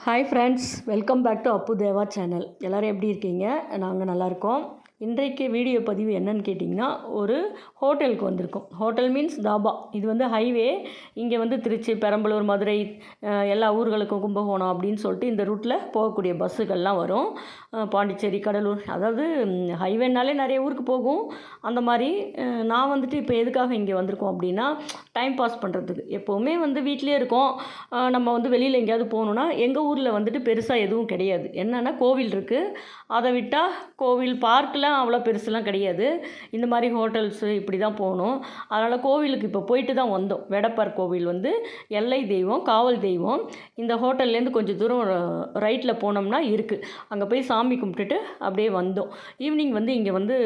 Hi friends welcome back to Appu Deva channel எல்லோரும் எப்படி இருக்கீங்க? நாங்கள் நல்லாயிருக்கோம் இன்றைக்கு வீடியோ பதிவு என்னன்னு கேட்டிங்கன்னா ஒரு ஹோட்டலுக்கு வந்திருக்கோம். Hotel means dhaba. இது வந்து ஹைவே. இங்கே வந்து திருச்சி பெரம்பலூர் மதுரை எல்லா ஊர்களுக்கும் கும்பகோணம் அப்படின்னு சொல்லிட்டு இந்த ரூட்டில் போகக்கூடிய பஸ்ஸுகள்லாம் வரும். பாண்டிச்சேரி கடலூர். அதாவது ஹைவேனாலே நிறைய ஊருக்கு போகும். அந்த மாதிரி நான் வந்துட்டு இப்போ எதுக்காக இங்கே வந்திருக்கோம் அப்படின்னா டைம் பாஸ் பண்ணுறதுக்கு எப்போவுமே வந்து வீட்டிலே இருக்கோம். நம்ம வந்து வெளியில் எங்கேயாவது போகணுன்னா எங்கள் ஊரில் வந்துட்டு பெருசாக எதுவும் கிடையாது. என்னென்னா கோவில் இருக்குது அதை விட்டால் கோவில் பார்க்கில் இடம் அவ்வளோ பெருசுலாம் கிடையாது? இந்த மாதிரி ஹோட்டல்ஸு இப்படி தான் போகணும். அதனால் கோவிலுக்கு இப்போ போயிட்டு தான் வந்தோம். வெடப்பார் கோவில் வந்து எல்லை தெய்வம் காவல் தெய்வம். இந்த ஹோட்டல்லேருந்து கொஞ்சம் தூரம் ரைட்டில் போனோம்னா இருக்குது அங்கே போய் சாமி கும்பிட்டுட்டு அப்படியே வந்தோம். ஈவினிங் வந்து இங்கே வந்து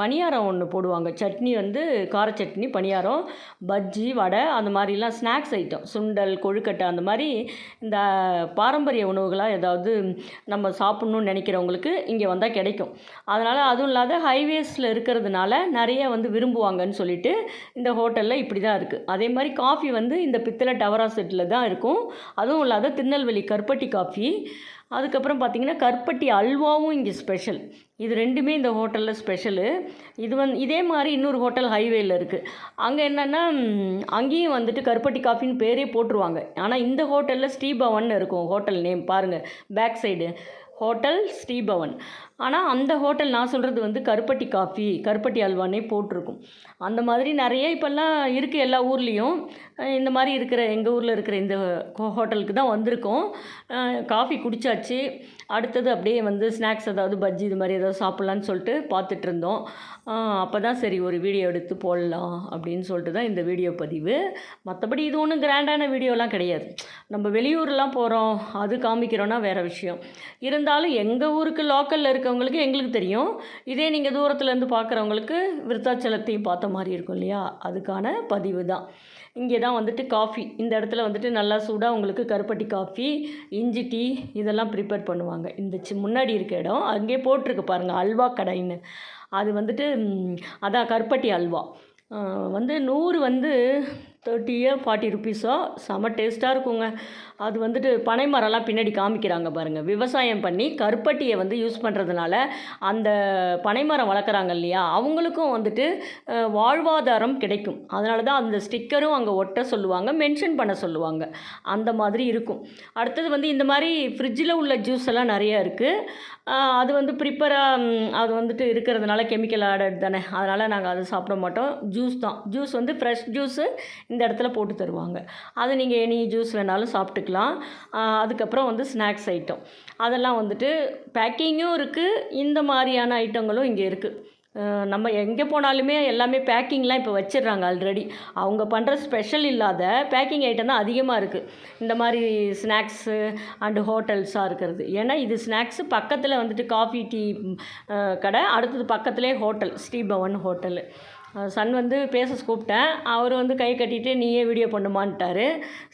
பணியாரம் ஒன்று போடுவாங்க. சட்னி வந்து கார சட்னி பணியாரம் பஜ்ஜி வடை அந்த மாதிரிலாம் ஸ்நாக்ஸ் ஐட்டம். சுண்டல் கொழுக்கட்டை அந்த மாதிரி இந்த பாரம்பரிய உணவுகளாக ஏதாவது நம்ம சாப்பிட்ணுன்னு நினைக்கிறவங்களுக்கு இங்கே வந்தால் கிடைக்கும். அதனால் அதுவும் இல்லாத ஹைவேஸில் இருக்கிறதுனால நிறைய வந்து விரும்புவாங்கன்னு சொல்லிட்டு இந்த ஹோட்டலில் இப்படி தான் இருக்குது அதே மாதிரி காஃபி வந்து இந்த பித்தளை டவரா செட்டில் தான் இருக்கும். அதுவும் இல்லாத திருநெல்வேலி கருப்பட்டி காஃபி அதுக்கப்புறம் பார்த்திங்கன்னா கருப்பட்டி அல்வாவும் இங்கே ஸ்பெஷல் இது ரெண்டுமே இந்த ஹோட்டலில் ஸ்பெஷலு இது வந்து இதே மாதிரி இன்னொரு ஹோட்டல் ஹைவேயில் இருக்குது அங்கே என்னென்னா அங்கேயும் வந்துட்டு கருப்பட்டி காஃபின்னு பேரே போட்டுருவாங்க. ஆனால் இந்த ஹோட்டலில் ஸ்ரீபவன் இருக்கும் ஹோட்டல் நேம் பாருங்கள் பேக் சைடு ஹோட்டல் ஸ்ரீபவன். ஆனால் அந்த ஹோட்டல் நான் சொல்கிறது வந்து கருப்பட்டி காஃபி கருப்பட்டி அல்வானே போட்டிருக்கும். அந்த மாதிரி நிறைய இப்போல்லாம் இருக்குது எல்லா ஊர்லேயும். இந்த மாதிரி இருக்கிற எங்கள் ஊரில் இருக்கிற இந்த ஹோ- ஹோட்டலுக்கு தான் வந்திருக்கோம். காஃபி குடிச்சாச்சு. அடுத்தது அப்படியே வந்து ஸ்நாக்ஸ் ஏதாவது பஜ்ஜி இது மாதிரி ஏதாவது சாப்பிட்லான்னு சொல்லிட்டு பார்த்துட்டு இருந்தோம். அப்போ தான் சரி ஒரு வீடியோ எடுத்து போடலாம் அப்படின்னு சொல்லிட்டு தான் இந்த வீடியோ பதிவு. மற்றபடி இது ஒன்றும் கிராண்டான வீடியோலாம் கிடையாது. நம்ம வெளியூர்லாம் போகிறோம் அது காமிக்கிறோன்னா வேறு விஷயம். இருந்து இருந்தாலும் எங்கள் ஊருக்கு லோக்கலில் இருக்கவங்களுக்கு எங்களுக்கு தெரியும். இதே நீங்கள் தூரத்துலேருந்து பார்க்குறவங்களுக்கு விருத்தாச்சலத்தையும் பார்த்த மாதிரி இருக்கும் இல்லையா? அதுக்கான பதிவு தான். இங்கே தான் வந்துட்டு காஃபி இந்த இடத்துல வந்துட்டு நல்லா சூடாக உங்களுக்கு கருப்பட்டி காஃபி இஞ்சி டீ இதெல்லாம் ப்ரிப்பேர் பண்ணுவாங்க. இந்த சி முன்னாடி இருக்க இடம் அங்கேயே போட்டிருக்கு பாருங்கள் அல்வா கடைன்னு. அது வந்துட்டு அதான் கருப்பட்டி அல்வா. வந்து நூறு வந்து தேர்ட்டியோ ஃபார்ட்டி ருபீஸோ செம டேஸ்ட்டாக இருக்குங்க. அது வந்துட்டு பனை மரம்லாம் பின்னாடி காமிக்கிறாங்க பாருங்கள் விவசாயம் பண்ணி கருப்பட்டியை வந்து யூஸ் பண்ணுறதுனால அந்த பனைமரம் வளர்க்குறாங்க இல்லையா? அவங்களுக்கும் வந்துட்டு வாழ்வாதாரம் கிடைக்கும். அதனால தான் அந்த ஸ்டிக்கரும் அங்கே ஒட்ட சொல்லுவாங்க மென்ஷன் பண்ண சொல்லுவாங்க. அந்த மாதிரி இருக்கும். அடுத்தது வந்து இந்த மாதிரி ஃப்ரிட்ஜில் உள்ள ஜூஸ் எல்லாம் நிறைய இருக்குது அது வந்து ப்ரிப்பராக அது வந்துட்டு இருக்கிறதுனால கெமிக்கல் ஆடட் தானே. அதனால் நாங்கள் அதை சாப்பிட மாட்டோம். ஜூஸ் தான். ஜூஸ் வந்து ஃப்ரெஷ் ஜூஸு இந்த இடத்துல போட்டு தருவாங்க. அது நீங்கள் எனி ஜூஸ் வேணாலும் சாப்பிட்டுக்கலாம். அதுக்கப்புறம் வந்து ஸ்நாக்ஸ் ஐட்டம் அதெல்லாம் வந்துட்டு பேக்கிங்கும் இருக்குது இந்த மாதிரியான ஐட்டங்களும் இங்கே இருக்குது நம்ம எங்கே போனாலுமே எல்லாமே பேக்கிங்லாம் இப்போ வச்சிடுறாங்க ஆல்ரெடி அவங்க பண்ணுற ஸ்பெஷல் இல்லாத பேக்கிங் ஐட்டம் தான் அதிகமாக இருக்குது இந்த மாதிரி ஸ்நாக்ஸு அண்டு ஹோட்டல்ஸாக இருக்கிறது. ஏன்னா இது ஸ்நாக்ஸு பக்கத்தில் வந்துட்டு காஃபி டீ கடை. அடுத்தது பக்கத்துலேயே ஹோட்டல் ஸ்ரீபவன் ஹோட்டலு சன் வந்து பேச கூப்பிட்டேன். அவர் வந்து கை கட்டிட்டு நீயே வீடியோ பண்ணுமான்ட்டாரு.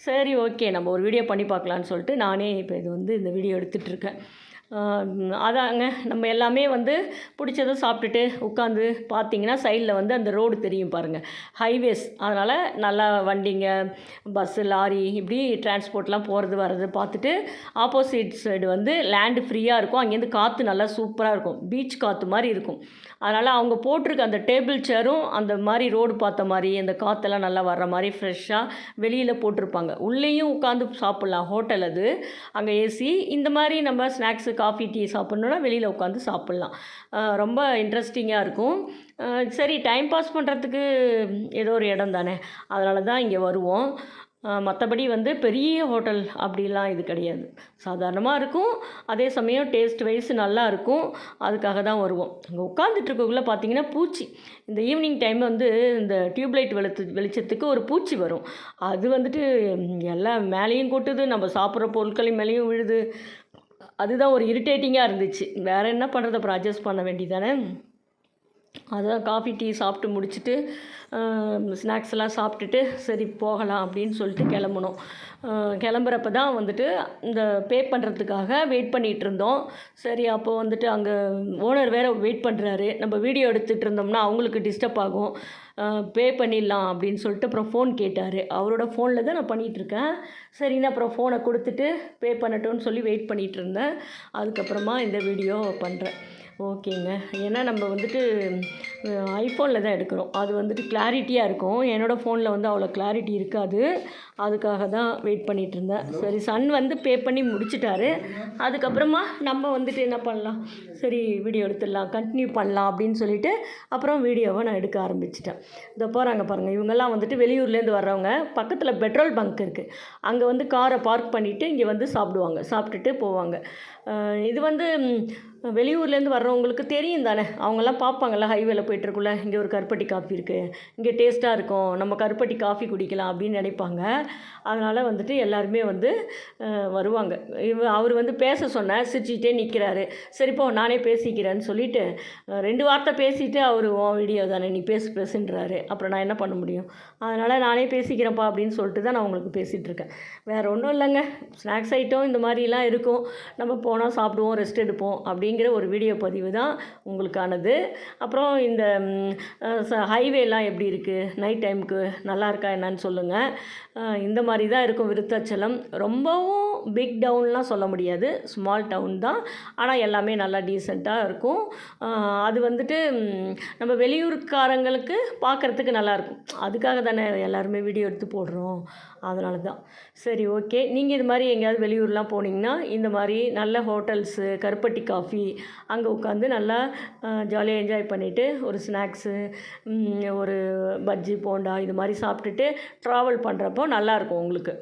சரி ஓகே நம்ம ஒரு வீடியோ பண்ணி பார்க்கலான்னு சொல்லிட்டு நானே இப்போ இது வந்து இந்த வீடியோ எடுத்துகிட்டு இருக்கேன். அதாங்க நம்ம எல்லாமே வந்து பிடிச்சதை சாப்பிட்டுட்டு உட்காந்து பார்த்தீங்கன்னா சைடில் வந்து அந்த ரோடு தெரியும் பாருங்கள் ஹைவேஸ். அதனால் நல்லா வண்டிங்க பஸ்ஸு லாரி இப்படி டிரான்ஸ்போர்ட்லாம் போகிறது வர்றது பார்த்துட்டு ஆப்போசிட் சைடு வந்து லேண்டு ஃப்ரீயாக இருக்கும். அங்கேருந்து காற்று நல்லா சூப்பராக இருக்கும். பீச் காற்று மாதிரி இருக்கும். அதனால் அவங்க போட்டிருக்க அந்த டேபிள் சேரும் அந்த மாதிரி ரோடு பார்த்த மாதிரி அந்த காற்றெல்லாம் நல்லா வர்ற மாதிரி ஃப்ரெஷ்ஷாக வெளியில் போட்டிருப்பாங்க. உள்ளேயும் உட்காந்து சாப்பிட்லாம். ஹோட்டல் அது. அங்கே ஏசி. இந்த மாதிரி நம்ம ஸ்நாக்ஸு காஃபி டீ சாப்பிட்ணுன்னா வெளியில் உட்காந்து சாப்பிட்லாம். ரொம்ப இன்ட்ரெஸ்டிங்காக இருக்கும். சரி டைம் பாஸ் பண்ணுறதுக்கு ஏதோ ஒரு இடம் தானே. அதனால தான் இங்கே வருவோம். மற்றபடி வந்து பெரிய ஹோட்டல் அப்படிலாம் இது கிடையாது. சாதாரணமாக இருக்கும். அதே சமயம் டேஸ்ட் வைஸ் நல்லா இருக்கும். அதுக்காக தான் வருவோம். அங்கே உட்காந்துட்ருக்கக்குள்ளே பார்த்தீங்கன்னா பூச்சி. இந்த ஈவினிங் டைம் வந்து இந்த டியூப்லைட் வெளித்து வெளிச்சத்துக்கு ஒரு பூச்சி வரும். அது வந்துட்டு எல்லாம் மேலேயும் கொட்டுது. நம்ம சாப்பிட்ற பொருட்களையும் மேலேயும் விழுது. அதுதான் ஒரு இரிட்டேட்டிங்காக இருந்துச்சு. வேறு என்ன பண்ணுறது அப்புறம் அட்ஜஸ்ட் பண்ண வேண்டியதானே அதான் காஃபி டீ சாப்பிட்டு முடிச்சுட்டு ஸ்நாக்ஸ் எல்லாம் சாப்பிட்டுட்டு சரி போகலாம் அப்படின்னு சொல்லிட்டு கிளம்புனோம். கிளம்புறப்ப தான் வந்துட்டு இந்த பே பண்ணுறதுக்காக வெயிட் பண்ணிகிட்டு இருந்தோம். சரி அப்போ வந்துட்டு அங்கே ஓனர் வேறு வெயிட் பண்ணுறாரு நம்ம வீடியோ எடுத்துகிட்டு இருந்தோம்னா அவங்களுக்கு டிஸ்டர்ப் ஆகும். பே பண்ணிடலாம் அப்படின்னு சொல்லிட்டு அப்புறம் ஃபோன் கேட்டார். அவரோட ஃபோனில் தான் நான் பண்ணிகிட்ருக்கேன் சரின்னு அப்புறம் ஃபோனை கொடுத்துட்டு பே பண்ணட்டும்னு சொல்லி வெயிட் பண்ணிகிட்டு இருந்தேன். அதுக்கப்புறமா இந்த வீடியோ பண்ணுறேன் ஓகேங்க. ஏன்னா நம்ம வந்துட்டு ஐஃபோனில் தான் எடுக்கிறோம். அது வந்துட்டு கிளாரிட்டியாக இருக்கும். என்னோடய ஃபோனில் வந்து அவ்வளோ கிளாரிட்டி இருக்காது. அதுக்காக தான் வெயிட் பண்ணிகிட்டு இருந்தேன். சரி சன் வந்து பே பண்ணி முடிச்சிட்டாரு. அதுக்கப்புறமா நம்ம வந்துட்டு என்ன பண்ணலாம்? சரி வீடியோ எடுத்துடலாம் கண்டினியூ பண்ணலாம் அப்படின்னு சொல்லிட்டு அப்புறம் வீடியோவை நான் எடுக்க ஆரம்பிச்சிட்டேன். இதை போகிறாங்க பாருங்கள் இவங்கெல்லாம் வந்துட்டு வெளியூர்லேருந்து வர்றவங்க. பக்கத்தில் பெட்ரோல் பங்க் இருக்குது அங்கே வந்து காரை பார்க் பண்ணிவிட்டு இங்கே வந்து சாப்பிடுவாங்க. சாப்பிட்டுட்டு போவாங்க. இது வந்து வெளியூர்லேருந்து வர்றவங்களுக்கு தெரியும் தானே. அவங்கெல்லாம் பார்ப்பாங்கள்ல ஹைவேல போயிட்டுருக்குள்ள இங்கே ஒரு கருப்பட்டி காஃபி இருக்குது இங்கே டேஸ்ட்டாக இருக்கும். நம்ம கருப்பட்டி காஃபி குடிக்கலாம் அப்படின்னு நினைப்பாங்க. அதனால் வந்துட்டு எல்லாருமே வந்து வருவாங்க. இவ அவர் வந்து பேச சொன்ன சிரிச்சுக்கிட்டே நிற்கிறாரு சரிப்போ நானே பேசிக்கிறேன்னு சொல்லிவிட்டு ரெண்டு வார்த்தை பேசிவிட்டு அவர் உன் வீடியோ தானே நீ பேசு பேசுன்றாரு. அப்புறம் நான் என்ன பண்ண முடியும்? அதனால் நானே பேசிக்கிறேன்ப்பா அப்படின்னு சொல்லிட்டு தான் நான் உங்களுக்கு பேசிகிட்ருக்கேன் வேறு ஒன்றும் இல்லைங்க. ஸ்நாக்ஸ் ஐட்டம் இந்த மாதிரிலாம் இருக்கும். நம்ம போனால் சாப்பிடுவோம் ரெஸ்ட் எடுப்போம் அப்படிங்கிற ஒரு வீடியோ பதிவு தான் உங்களுக்கானது. அப்புறம் இந்த ஹைவேலாம் எப்படி இருக்குது நைட் டைமுக்கு நல்லா இருக்கா என்னன்னு சொல்லுங்கள் இந்த மாதிரி தான் இருக்கும் விருத்தாச்சலம். ரொம்பவும் பிக் டவுன்லாம் சொல்ல முடியாது. ஸ்மால் டவுன் தான். ஆனால் எல்லாமே நல்லா டீசெண்டாக இருக்கும். அது வந்துட்டு நம்ம வெளியூர்காரங்களுக்கு பார்க்குறதுக்கு நல்லாயிருக்கும் அதுக்காக தானே எல்லாருமே வீடியோ எடுத்து போடுறோம். அதனால தான். சரி ஓகே நீங்கள் இது மாதிரி எங்கேயாவது வெளியூர்லாம் போனீங்கன்னா இந்த மாதிரி நல்ல ஹோட்டல்ஸு கருப்பட்டி காஃபி அங்கே உட்காந்து நல்லா ஜாலியாக என்ஜாய் பண்ணிவிட்டு ஒரு ஸ்நாக்ஸு ஒரு பஜ்ஜி போண்டா இது மாதிரி சாப்பிட்டுட்டு ட்ராவல் பண்ணுறப்போ நல்லாயிருக்கும் உங்களுக்கு.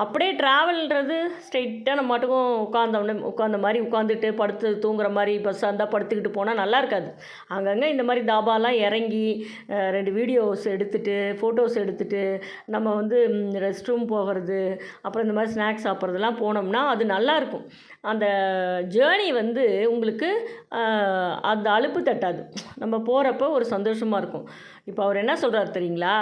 அப்படியே ட்ராவல்ன்றது ஸ்ட்ரெயிட்டாக நம்ம மாட்டுக்கும் உட்காந்தோடனே உட்காந்த மாதிரி உட்காந்துட்டு படுத்து தூங்குற மாதிரி பஸ்ஸாக இருந்தால் படுத்துக்கிட்டு போனால் நல்லா இருக்காது. அங்கங்கே இந்த மாதிரி தாபாலாம் இறங்கி ரெண்டு வீடியோஸ் எடுத்துகிட்டு ஃபோட்டோஸ் எடுத்துகிட்டு நம்ம வந்து ரெஸ்ட் ரூம் போகிறது அப்புறம் இந்த மாதிரி ஸ்நாக்ஸ் சாப்பிட்றதுலாம் போனோம்னா அது நல்லாயிருக்கும் அந்த ஜேர்னி வந்து உங்களுக்கு அந்த அலுப்பு தட்டாது. நம்ம போகிறப்ப ஒரு சந்தோஷமாக இருக்கும். இப்போ அவர் என்ன சொல்கிறார் தெரியுங்களா?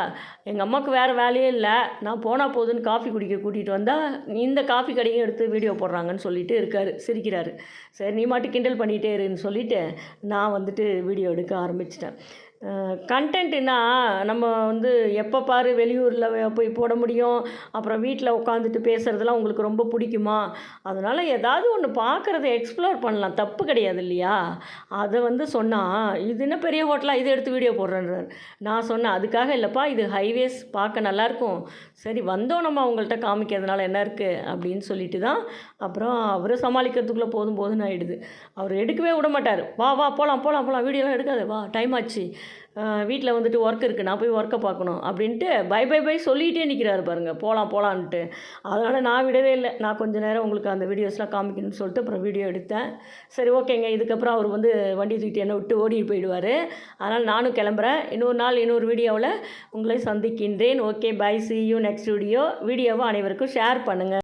எங்கள் அம்மாவுக்கு வேறு வேலையே இல்லை. நான் போனால் போதுன்னு காஃபி குடிக்க கூட்டிகிட்டு வந்தால் இந்த காஃபி கடையும் எடுத்து வீடியோ போடுறாங்கன்னு சொல்லிட்டு இருக்கார் சிரிக்கிறாரு. சரி நீ மாட்டு கிண்டல் பண்ணிகிட்டே இருன்னு சொல்லிவிட்டு நான் வந்துட்டு வீடியோ எடுக்க ஆரம்பிச்சிட்டேன். கண்டென்ட்டுனா நம்ம வந்து எப்போ பாரு வெளியூரில் போய் போட முடியும். அப்புறம் வீட்டில் உட்காந்துட்டு பேசுகிறதுலாம் உங்களுக்கு ரொம்ப பிடிக்குமா? அதனால் ஏதாவது ஒன்று பார்க்குறத எக்ஸ்ப்ளோர் பண்ணலாம். தப்பு கிடையாது இல்லையா? அதை வந்து சொன்னால் இது என்ன பெரிய ஹோட்டலாக இதை எடுத்து வீடியோ போடுறேன்றார். நான் சொன்னேன் அதுக்காக இல்லைப்பா இது ஹைவேஸ் பார்க்க நல்லாயிருக்கும் சரி வந்தோம் நம்ம அவங்கள்ட்ட காமிக்கிறதுனால என்ன இருக்குது அப்படின்னு சொல்லிட்டு தான் அப்புறம் அவரை சமாளிக்கிறதுக்குள்ளே போதும் போதும்னு ஆகிடுது அவர் எடுக்கவே விட மாட்டார். வா வா போகலாம் போகலாம் போகலாம் வீடியோலாம் எடுக்காது. வா டைம் ஆச்சு. வீட்டில் வந்துட்டு ஒர்க் இருக்குது நான் போய் ஒர்க்கை பார்க்கணும் அப்படின்ட்டு பை பை பை சொல்லிகிட்டே நிற்கிறாரு பாருங்கள் போகலாம் போகலான்ட்டு அதனால் நான் விடவே இல்லை. நான் கொஞ்சம் நேரம் உங்களுக்கு அந்த வீடியோஸ்லாம் காமிக்கணும்னு சொல்லிட்டு அப்புறம் வீடியோ எடுத்தேன். சரி ஓகேங்க. இதுக்கப்புறம் அவர் வந்து வண்டி தூக்கிட்டு என்னை விட்டு ஓடி போயிடுவார். அதனால் நானும் கிளம்புறேன். இன்னொரு நாள் இன்னொரு வீடியோவில் உங்களை சந்திக்கின்றேன். Okay bye see you next video வீடியோவை அனைவருக்கும் ஷேர் பண்ணுங்கள்